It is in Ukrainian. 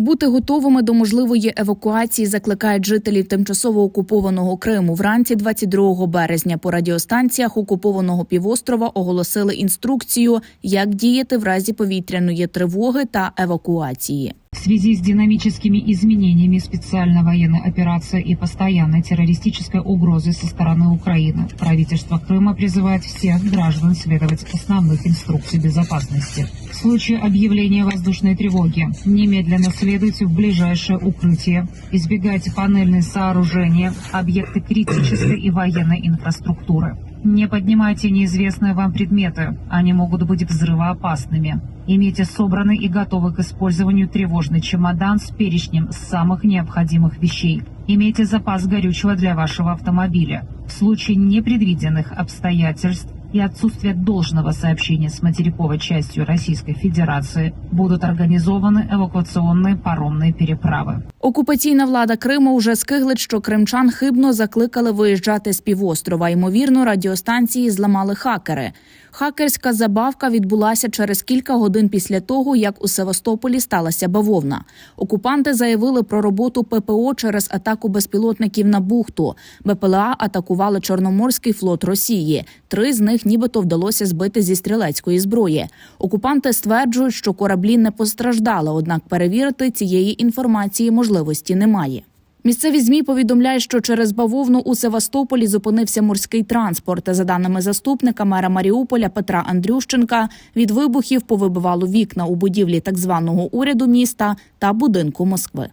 Бути готовими до можливої евакуації закликають жителів тимчасово окупованого Криму. Вранці 22 березня по радіостанціях окупованого півострова оголосили інструкцію, як діяти в разі повітряної тривоги та евакуації. В связи с динамическими изменениями специальной военной операции и постоянной террористической угрозой со стороны Украины, правительство Крыма призывает всех граждан следовать основных инструкций безопасности. Случае объявления воздушной тревоги немедленно следуйте в ближайшее укрытие, избегайте панельные сооружения, объекты критической и военной инфраструктуры. Не поднимайте неизвестные вам предметы, они могут быть взрывоопасными. Имейте собранный и готовый к использованию тревожный чемодан с перечнем самых необходимых вещей. Имейте запас горючего для вашего автомобиля. В случае непредвиденных обстоятельств и отсутствия должного сообщения с материковой частью Российской Федерации будут организованы эвакуационные паромные переправы. Окупаційна влада Криму вже скиглить, що кримчан хибно закликали виїжджати з півострова. Ймовірно, радіостанції зламали хакери. Хакерська забавка відбулася через кілька годин після того, як у Севастополі сталася бавовна. Окупанти заявили про роботу ППО через атаку безпілотників на бухту. БПЛА атакували Чорноморський флот Росії. Три з них нібито вдалося збити зі стрілецької зброї. Окупанти стверджують, що кораблі не постраждали, однак перевірити цієї інформації можливості немає. Місцеві змі повідомляють, що через бавовну у Севастополі зупинився морський транспорт. За даними заступника мера Маріуполя Петра Андрющенка, від вибухів повибивало вікна у будівлі так званого уряду міста та будинку Москви.